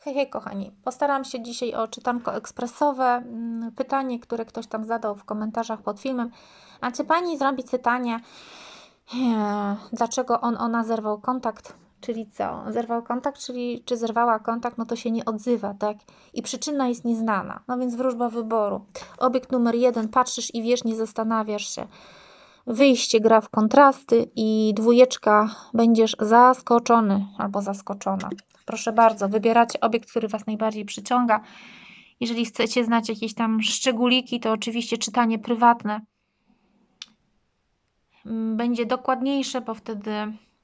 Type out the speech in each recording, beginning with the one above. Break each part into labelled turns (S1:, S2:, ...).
S1: Hej, hej, kochani. Postaram się dzisiaj o czytanko ekspresowe. Mm, Pytanie, które ktoś tam zadał w komentarzach pod filmem. A czy pani zrobi czytanie, e, dlaczego on, ona zerwał kontakt? Czyli co? Zerwał kontakt, czyli czy zerwała kontakt, no to się nie odzywa, tak? I przyczyna jest nieznana. No więc wróżba wyboru. Obiekt numer jeden, patrzysz i wiesz, nie zastanawiasz się. Wyjście gra w kontrasty i dwójeczka będziesz zaskoczony albo zaskoczona. Proszę bardzo, wybieracie obiekt, który Was najbardziej przyciąga. Jeżeli chcecie znać jakieś tam szczególiki, to oczywiście czytanie prywatne mm, będzie dokładniejsze, bo wtedy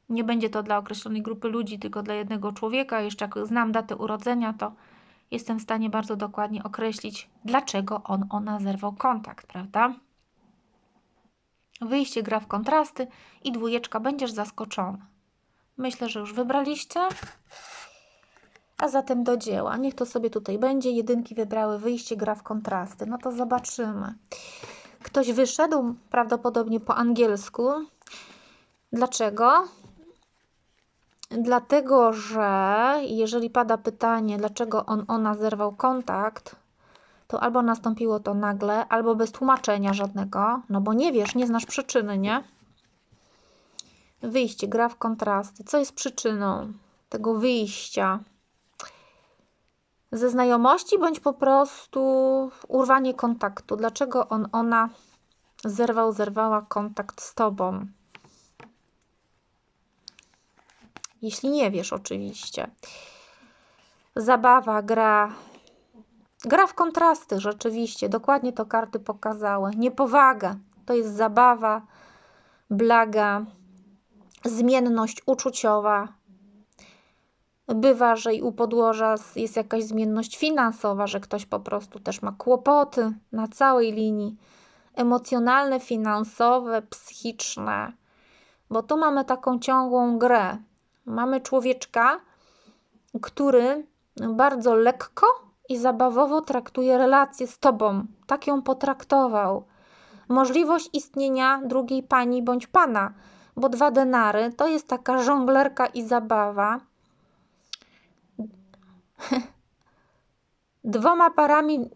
S1: nie będzie to dla określonej grupy ludzi, tylko dla jednego człowieka. Jeszcze jak znam datę urodzenia, to jestem w stanie bardzo dokładnie określić, dlaczego on, ona zerwał kontakt, prawda? Wyjście gra w kontrasty i dwójeczka będziesz zaskoczony. Myślę, że już wybraliście. A zatem do dzieła. Niech to sobie tutaj będzie. Jedynki wybrały wyjście, gra w kontrasty. No to zobaczymy. Ktoś wyszedł prawdopodobnie po angielsku. Dlaczego? Dlatego, że jeżeli pada pytanie, dlaczego on, ona zerwał kontakt, to albo nastąpiło to nagle, albo bez tłumaczenia żadnego, no bo nie wiesz, nie znasz przyczyny, nie? Wyjście, gra w kontrasty. Co jest przyczyną tego wyjścia? Ze znajomości, bądź po prostu urwanie kontaktu. Dlaczego on, ona zerwał, zerwała kontakt z tobą? Jeśli nie wiesz, oczywiście. Zabawa, gra, Gra w kontrasty, rzeczywiście, dokładnie to karty pokazały. Niepowaga to jest zabawa, blaga, zmienność uczuciowa. Bywa, że i u podłoża jest jakaś zmienność finansowa, że ktoś po prostu też ma kłopoty na całej linii emocjonalne, finansowe, psychiczne, bo tu mamy taką ciągłą grę. Mamy człowieczka, który bardzo lekko i zabawowo traktuje relację z tobą. Tak ją potraktował. Możliwość istnienia drugiej pani bądź pana, bo dwa denary to jest taka żonglerka i zabawa. Dwoma parami,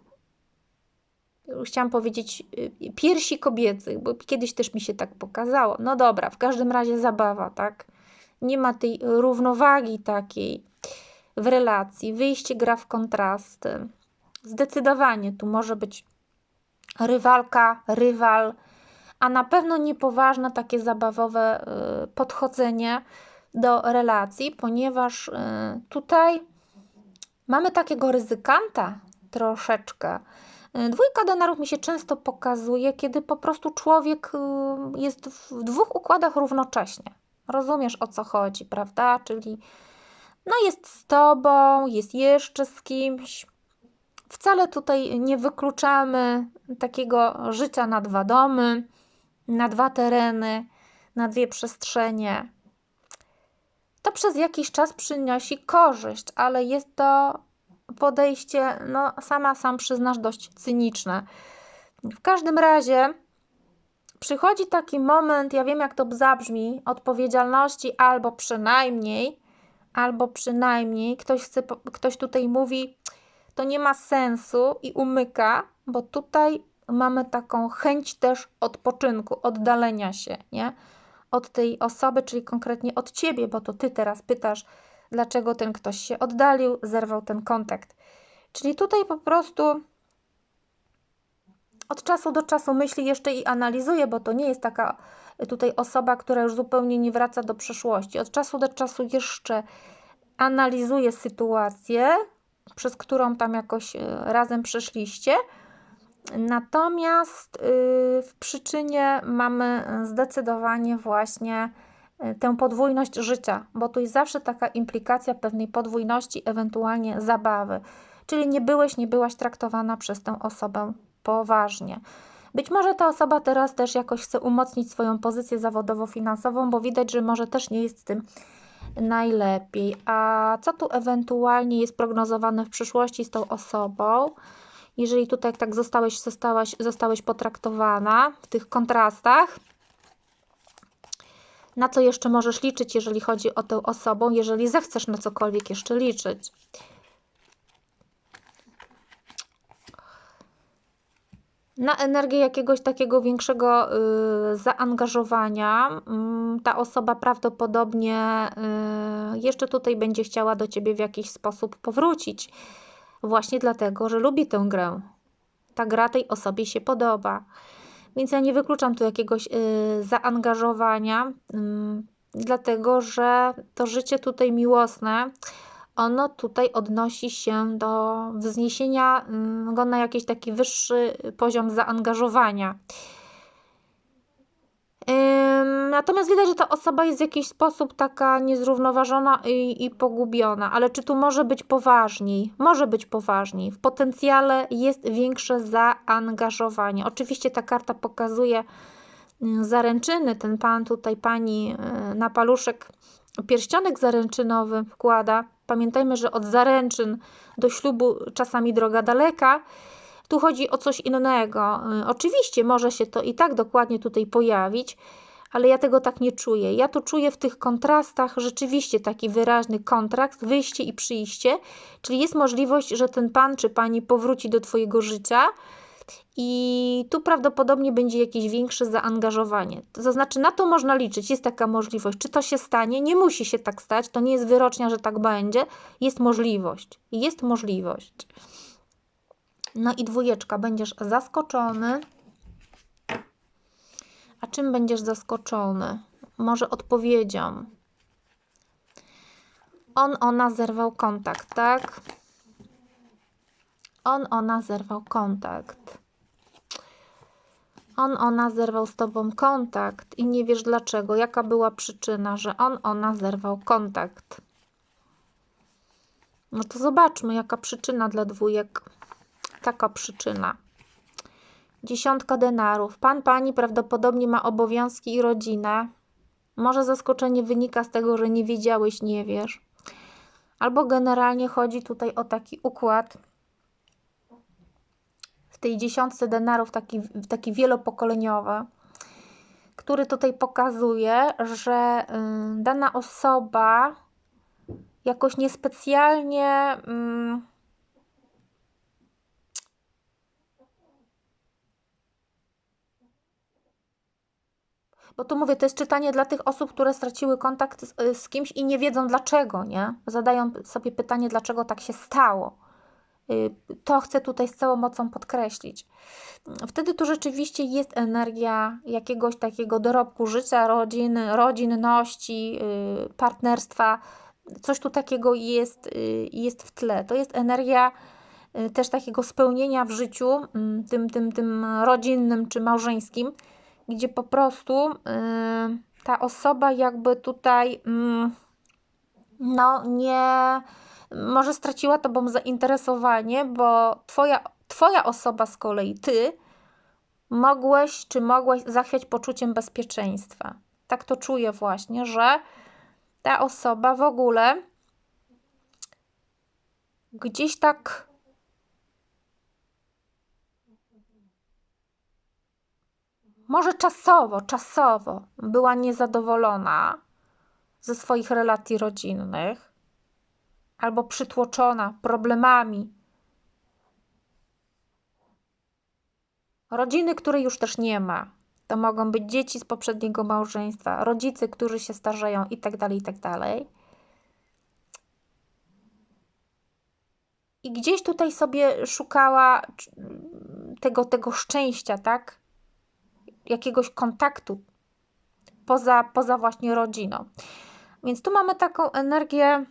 S1: chciałam powiedzieć, y, piersi kobiecych, bo kiedyś też mi się tak pokazało. No dobra, w każdym razie zabawa, tak? Nie ma tej równowagi takiej w relacji. Wyjście gra w kontrasty. Zdecydowanie tu może być rywalka, rywal, a na pewno niepoważne takie zabawowe y, podchodzenie do relacji, ponieważ y, tutaj mamy takiego ryzykanta troszeczkę. Y, dwójka denarów mi się często pokazuje, kiedy po prostu człowiek jest w dwóch układach równocześnie. Rozumiesz o co chodzi, prawda? Czyli no jest z tobą, jest jeszcze z kimś. Wcale tutaj nie wykluczamy takiego życia na dwa domy, na dwa tereny, na dwie przestrzenie. To przez jakiś czas przynosi korzyść, ale jest to podejście, no sama sam przyznasz, dość cyniczne. W każdym razie przychodzi taki moment, ja wiem jak to zabrzmi, odpowiedzialności albo przynajmniej albo przynajmniej ktoś, chce, ktoś tutaj mówi, to nie ma sensu i umyka, bo tutaj mamy taką chęć też odpoczynku, oddalenia się, nie? Od tej osoby, czyli konkretnie od ciebie, bo to ty teraz pytasz, dlaczego ten ktoś się oddalił, zerwał ten kontakt. Czyli tutaj po prostu od czasu do czasu myśli jeszcze i analizuje, bo to nie jest taka tutaj osoba, która już zupełnie nie wraca do przeszłości. Od czasu do czasu jeszcze analizuje sytuację, przez którą tam jakoś e, razem przeszliście. Natomiast y, w przyczynie mamy zdecydowanie właśnie e, tę podwójność życia, bo tu jest zawsze taka implikacja pewnej podwójności, ewentualnie zabawy. Czyli nie byłeś, nie byłaś traktowana przez tę osobę poważnie. Być może ta osoba teraz też jakoś chce umocnić swoją pozycję zawodowo-finansową, bo widać, że może też nie jest z tym najlepiej. A co tu ewentualnie jest prognozowane w przyszłości z tą osobą? jeżeli tutaj tak zostałeś, zostałaś, zostałeś potraktowana w tych kontrastach, na co jeszcze możesz liczyć, jeżeli chodzi o tę osobę, jeżeli zechcesz na cokolwiek jeszcze liczyć. na energię jakiegoś takiego większego y, zaangażowania. Y, ta osoba prawdopodobnie y, jeszcze tutaj będzie chciała do ciebie w jakiś sposób powrócić. Właśnie dlatego, że lubi tę grę. Ta gra tej osobie się podoba. Więc ja nie wykluczam tu jakiegoś y, zaangażowania, y, dlatego że to życie tutaj miłosne ono tutaj odnosi się do wzniesienia mm, go na jakiś taki wyższy poziom zaangażowania. Natomiast widać, że ta osoba jest w jakiś sposób taka niezrównoważona i, i, pogubiona. Ale czy tu może być poważniej? Może być poważniej. W potencjale jest większe zaangażowanie. Oczywiście ta karta pokazuje zaręczyny. Ten pan tutaj, pani y, na paluszek pierścionek zaręczynowy wkłada. Pamiętajmy, że od zaręczyn do ślubu czasami droga daleka. Tu chodzi o coś innego. Y, oczywiście może się to i tak dokładnie tutaj pojawić, ale ja tego tak nie czuję. Ja tu czuję w tych kontrastach rzeczywiście taki wyraźny kontrakt, wyjście i przyjście, czyli jest możliwość, że ten pan czy pani powróci do Twojego życia i tu prawdopodobnie będzie jakieś większe zaangażowanie. To znaczy, na to można liczyć, jest taka możliwość. Czy to się stanie? Nie musi się tak stać, to nie jest wyrocznia, że tak będzie. Jest możliwość. Jest możliwość. No i dwójeczka, będziesz zaskoczony. A czym będziesz zaskoczony? Może odpowiedzią. On, ona zerwał kontakt, tak? On, ona zerwał kontakt. On, ona zerwał z tobą kontakt i nie wiesz dlaczego, jaka była przyczyna, że on, ona zerwał kontakt. No to zobaczmy, jaka przyczyna dla dwójek. Taka przyczyna. Dziesiątka denarów. Pan, pani prawdopodobnie ma obowiązki i rodzinę. Może zaskoczenie wynika z tego, że nie wiedziałeś, nie wiesz. Albo generalnie chodzi tutaj o taki układ, w tej dziesiątce denarów taki, taki wielopokoleniowy, który tutaj pokazuje, że y, dana osoba jakoś niespecjalnie y, bo tu mówię, to jest czytanie dla tych osób, które straciły kontakt z, z kimś i nie wiedzą dlaczego, nie? Zadają sobie pytanie, dlaczego tak się stało. Y, to chcę tutaj z całą mocą podkreślić. Wtedy tu rzeczywiście jest energia jakiegoś takiego dorobku życia, rodziny, rodzinności, y, partnerstwa. Coś tu takiego jest, y, jest w tle. To jest energia też takiego spełnienia w życiu, mm, tym, tym, tym rodzinnym czy małżeńskim, gdzie po prostu ta osoba jakby tutaj mm, no nie może straciła Tobą zainteresowanie, bo twoja, twoja osoba z kolei, Ty, mogłeś czy mogłaś zachwiać poczuciem bezpieczeństwa. Tak to czuję właśnie, że ta osoba w ogóle gdzieś tak może czasowo, czasowo była niezadowolona ze swoich relacji rodzinnych, albo przytłoczona problemami. Rodziny, której już też nie ma. To mogą być dzieci z poprzedniego małżeństwa, rodzice, którzy się starzeją itd., tak itd. Tak I gdzieś tutaj sobie szukała tego, tego szczęścia, tak? Jakiegoś kontaktu poza, poza właśnie rodziną. Więc tu mamy taką energię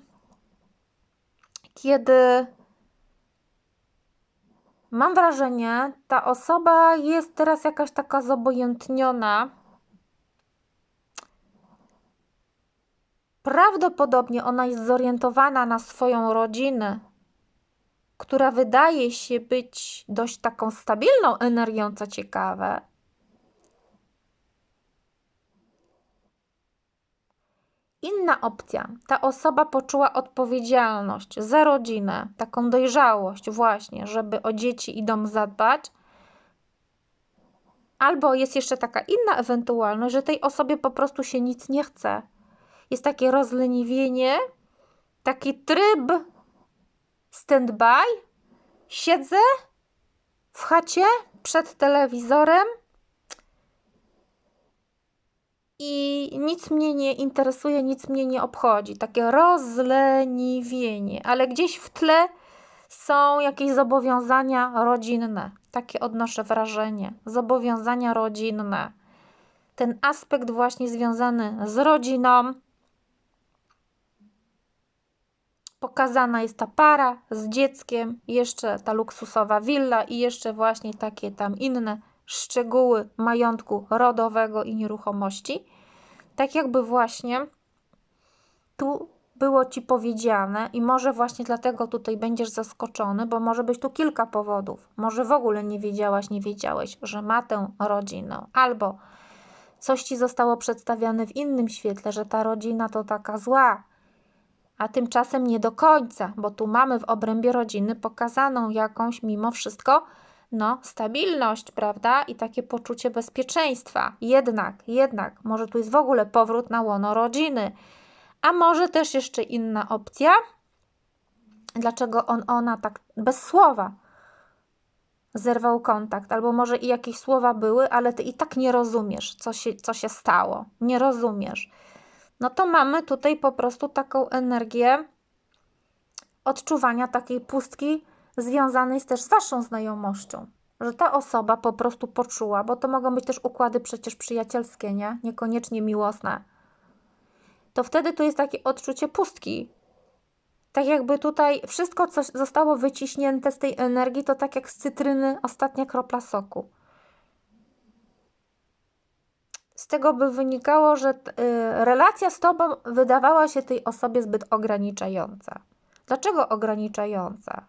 S1: kiedy mam wrażenie, ta osoba jest teraz jakaś taka zobojętniona. Prawdopodobnie ona jest zorientowana na swoją rodzinę, która wydaje się być dość taką stabilną energią, co ciekawe. Inna opcja. Ta osoba poczuła odpowiedzialność za rodzinę, taką dojrzałość, właśnie, żeby o dzieci i dom zadbać. Albo jest jeszcze taka inna ewentualność, że tej osobie po prostu się nic nie chce. Jest takie rozleniwienie, taki tryb stand-by. Siedzę w chacie, przed telewizorem i nic mnie nie interesuje, nic mnie nie obchodzi. Takie rozleniwienie, ale gdzieś w tle są jakieś zobowiązania rodzinne. Takie odnoszę wrażenie. Zobowiązania rodzinne. Ten aspekt właśnie związany z rodziną. Pokazana jest ta para z dzieckiem, jeszcze ta luksusowa willa i jeszcze właśnie takie tam inne szczegóły majątku rodowego i nieruchomości. Tak jakby właśnie tu było ci powiedziane, i może właśnie dlatego tutaj będziesz zaskoczony, bo może być tu kilka powodów. Może w ogóle nie wiedziałaś, nie wiedziałeś, że ma tę rodzinę, albo coś ci zostało przedstawione w innym świetle, że ta rodzina to taka zła, a tymczasem nie do końca, bo tu mamy w obrębie rodziny pokazaną jakąś mimo wszystko no, stabilność, prawda? I takie poczucie bezpieczeństwa. Jednak, jednak, może tu jest w ogóle powrót na łono rodziny. A może też jeszcze inna opcja? Dlaczego on, ona tak bez słowa zerwał kontakt? Albo może i jakieś słowa były, ale ty i tak nie rozumiesz, co się, co się stało. Nie rozumiesz. No to mamy tutaj po prostu taką energię odczuwania takiej pustki związanej też z Waszą znajomością. Że ta osoba po prostu poczuła, bo to mogą być też układy przecież przyjacielskie, nie? Niekoniecznie miłosne to wtedy tu jest takie odczucie pustki. Tak jakby tutaj wszystko, co zostało wyciśnięte z tej energii, to tak jak z cytryny ostatnia kropla soku. Z tego by wynikało, że y, relacja z Tobą wydawała się tej osobie zbyt ograniczająca. Dlaczego ograniczająca?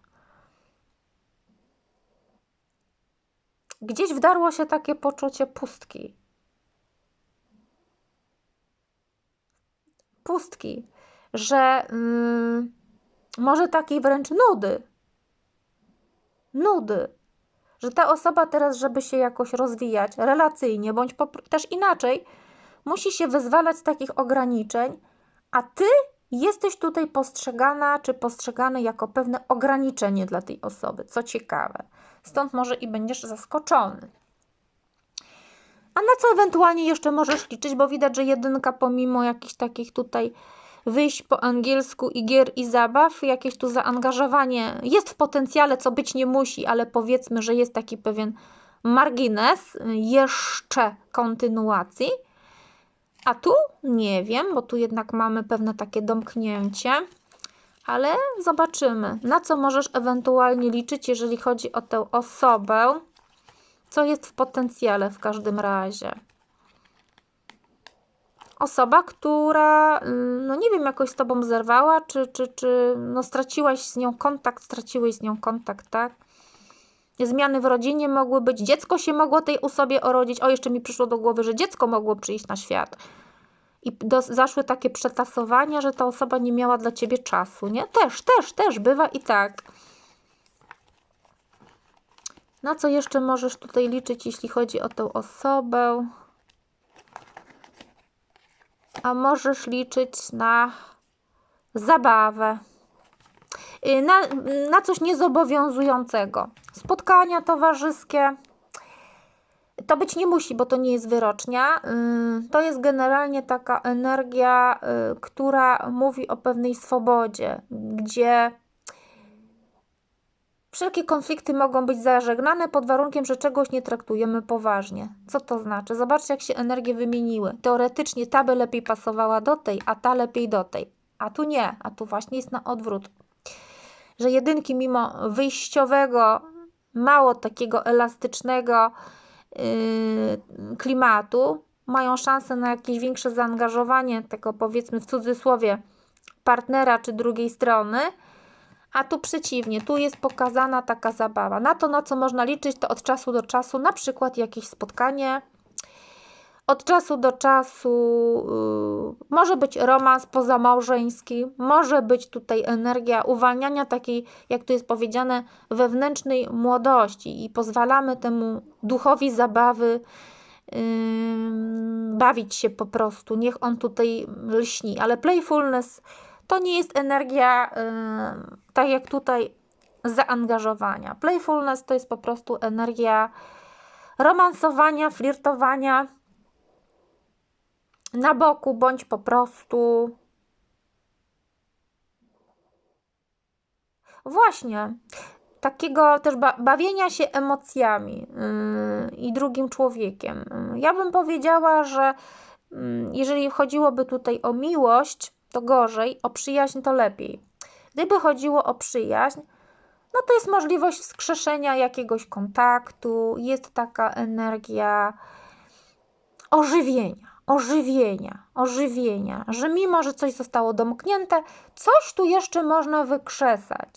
S1: Gdzieś wdarło się takie poczucie pustki. pustki, że mm, może takiej wręcz nudy. Nudy. Że ta osoba teraz, żeby się jakoś rozwijać relacyjnie, bądź też inaczej, musi się wyzwalać z takich ograniczeń, a ty jesteś tutaj postrzegana czy postrzegany jako pewne ograniczenie dla tej osoby. Co ciekawe. Stąd może i będziesz zaskoczony. A na co ewentualnie jeszcze możesz liczyć, bo widać, że jedynka pomimo jakichś takich tutaj wyjść po angielsku i gier i zabaw, jakieś tu zaangażowanie jest w potencjale, co być nie musi, ale powiedzmy, że jest taki pewien margines jeszcze kontynuacji. A tu nie wiem, bo tu jednak mamy pewne takie domknięcie, ale zobaczymy, na co możesz ewentualnie liczyć, jeżeli chodzi o tę osobę co jest w potencjale w każdym razie. Osoba, która, mm, no nie wiem, jakoś z tobą zerwała, czy, czy, czy no straciłaś z nią kontakt, straciłeś z nią kontakt, tak? Zmiany w rodzinie mogły być, dziecko się mogło tej osobie urodzić. O, jeszcze mi przyszło do głowy, że dziecko mogło przyjść na świat. I do, zaszły takie przetasowania, że ta osoba nie miała dla ciebie czasu, nie? Też, też, też bywa i tak. Na co jeszcze możesz tutaj liczyć, jeśli chodzi o tę osobę? A możesz liczyć na zabawę. Y, na, na coś niezobowiązującego. Spotkania towarzyskie. To być nie musi, bo to nie jest wyrocznia. Y, to jest generalnie taka energia, y, która mówi o pewnej swobodzie, gdzie Wszelkie konflikty mogą być zażegnane pod warunkiem, że czegoś nie traktujemy poważnie. Co to znaczy? Zobaczcie, jak się energie wymieniły. Teoretycznie ta by lepiej pasowała do tej, a ta lepiej do tej. A tu nie, a tu właśnie jest na odwrót. Że jedynki, mimo wyjściowego, mało takiego elastycznego yy, klimatu, mają szansę na jakieś większe zaangażowanie tego, powiedzmy w cudzysłowie, partnera czy drugiej strony a tu przeciwnie, tu jest pokazana taka zabawa. Na to, na co można liczyć, to od czasu do czasu, na przykład jakieś spotkanie, od czasu do czasu yy, może być romans pozamałżeński, może być tutaj energia uwalniania takiej, jak tu jest powiedziane, wewnętrznej młodości i pozwalamy temu duchowi zabawy yy, bawić się po prostu. Niech on tutaj lśni, ale playfulness to nie jest energia, yy, tak jak tutaj, zaangażowania. Playfulness to jest po prostu energia romansowania, flirtowania na boku, bądź po prostu. Właśnie, takiego też ba bawienia się emocjami yy, i drugim człowiekiem. Yy, ja bym powiedziała, że yy, jeżeli chodziłoby tutaj o miłość, to gorzej, o przyjaźń to lepiej. Gdyby chodziło o przyjaźń, no to jest możliwość wskrzeszenia jakiegoś kontaktu, jest taka energia ożywienia, ożywienia, ożywienia, że mimo, że coś zostało domknięte, coś tu jeszcze można wykrzesać.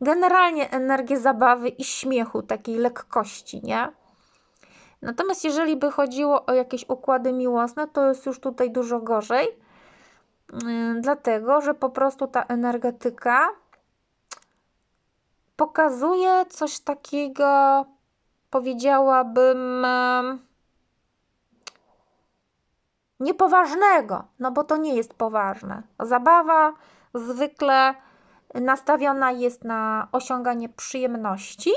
S1: Generalnie energię zabawy i śmiechu, takiej lekkości, nie? Natomiast jeżeli by chodziło o jakieś układy miłosne, to jest już tutaj dużo gorzej, yy, dlatego że po prostu ta energetyka pokazuje coś takiego, powiedziałabym, niepoważnego, no bo to nie jest poważne. Zabawa zwykle nastawiona jest na osiąganie przyjemności.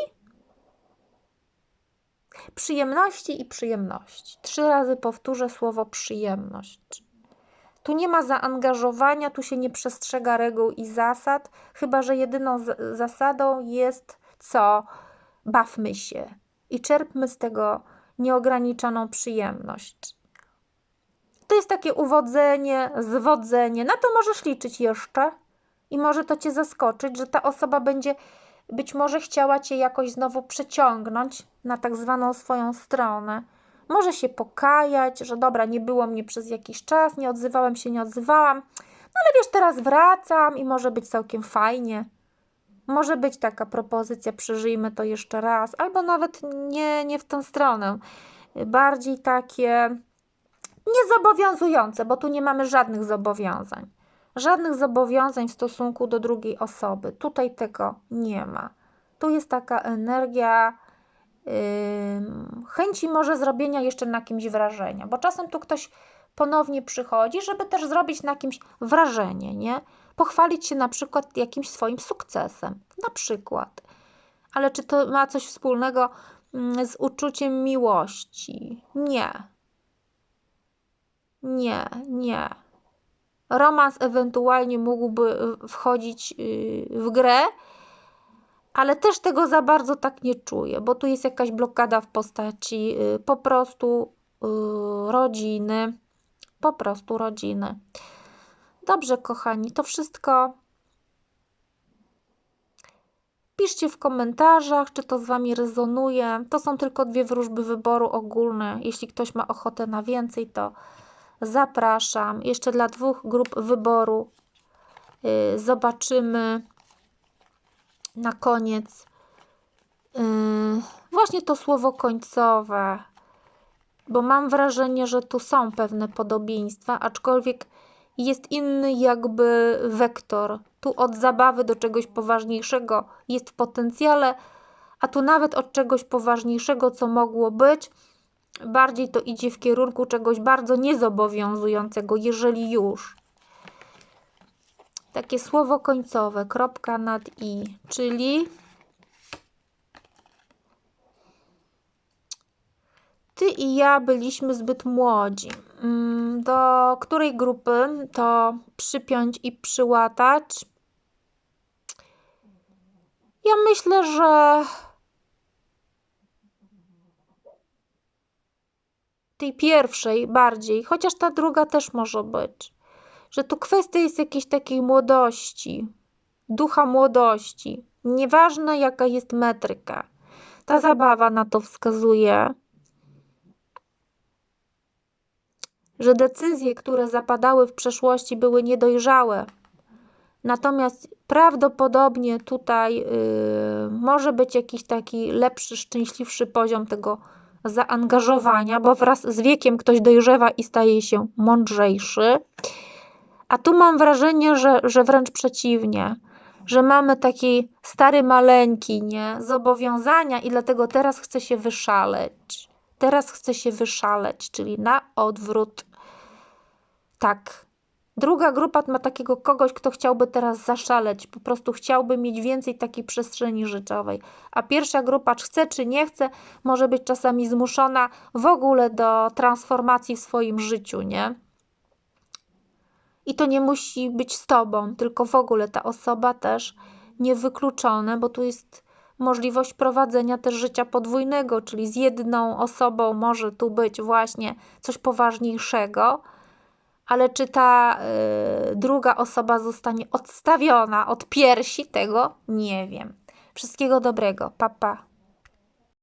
S1: Przyjemności i przyjemności. Trzy razy powtórzę słowo przyjemność. Tu nie ma zaangażowania, tu się nie przestrzega reguł i zasad, chyba że jedyną zasadą jest co? Bawmy się i czerpmy z tego nieograniczoną przyjemność. To jest takie uwodzenie, zwodzenie. Na to możesz liczyć jeszcze i może to cię zaskoczyć, że ta osoba będzie być może chciała cię jakoś znowu przeciągnąć na tak zwaną swoją stronę może się pokajać, że dobra, nie było mnie przez jakiś czas, nie odzywałem się, nie odzywałam, no ale wiesz, teraz wracam i może być całkiem fajnie. Może być taka propozycja, przeżyjmy to jeszcze raz, albo nawet nie, nie w tę stronę. Bardziej takie niezobowiązujące, bo tu nie mamy żadnych zobowiązań. Żadnych zobowiązań w stosunku do drugiej osoby. Tutaj tego nie ma. Tu jest taka energia chęci może zrobienia jeszcze na kimś wrażenia, bo czasem tu ktoś ponownie przychodzi, żeby też zrobić na kimś wrażenie, nie? Pochwalić się na przykład jakimś swoim sukcesem, na przykład. Ale czy to ma coś wspólnego mm, z uczuciem miłości? Nie. Nie, nie. Romans ewentualnie mógłby wchodzić y, w grę, ale też tego za bardzo tak nie czuję, bo tu jest jakaś blokada w postaci y, po prostu y, rodziny, po prostu rodziny. Dobrze, kochani, to wszystko. Piszcie w komentarzach, czy to z Wami rezonuje. To są tylko dwie wróżby wyboru ogólne. Jeśli ktoś ma ochotę na więcej, to zapraszam. Jeszcze dla dwóch grup wyboru yy, zobaczymy na koniec yy, właśnie to słowo końcowe, bo mam wrażenie, że tu są pewne podobieństwa, aczkolwiek jest inny jakby wektor. Tu od zabawy do czegoś poważniejszego jest w potencjale, a tu nawet od czegoś poważniejszego, co mogło być, bardziej to idzie w kierunku czegoś bardzo niezobowiązującego, jeżeli już takie słowo końcowe, kropka nad i, czyli ty i ja byliśmy zbyt młodzi. Mm, do której grupy to przypiąć i przyłatać? Ja myślę, że tej pierwszej bardziej, chociaż ta druga też może być że tu kwestia jest jakiejś takiej młodości, ducha młodości. Nieważne jaka jest metryka. Ta zabawa na to wskazuje, że decyzje, które zapadały w przeszłości, były niedojrzałe. Natomiast prawdopodobnie tutaj yy, może być jakiś taki lepszy, szczęśliwszy poziom tego zaangażowania, bo wraz z wiekiem ktoś dojrzewa i staje się mądrzejszy. A tu mam wrażenie, że, że wręcz przeciwnie, że mamy taki stary maleńki, nie? Zobowiązania i dlatego teraz chce się wyszaleć. Teraz chce się wyszaleć, czyli na odwrót. Tak. Druga grupa ma takiego kogoś, kto chciałby teraz zaszaleć, po prostu chciałby mieć więcej takiej przestrzeni życiowej. A pierwsza grupa, czy chce, czy nie chce, może być czasami zmuszona w ogóle do transformacji w swoim życiu, nie? I to nie musi być z tobą, tylko w ogóle ta osoba też niewykluczone, bo tu jest możliwość prowadzenia też życia podwójnego, czyli z jedną osobą może tu być właśnie coś poważniejszego, ale czy ta y, druga osoba zostanie odstawiona od piersi, tego nie wiem. Wszystkiego dobrego, papa. Pa.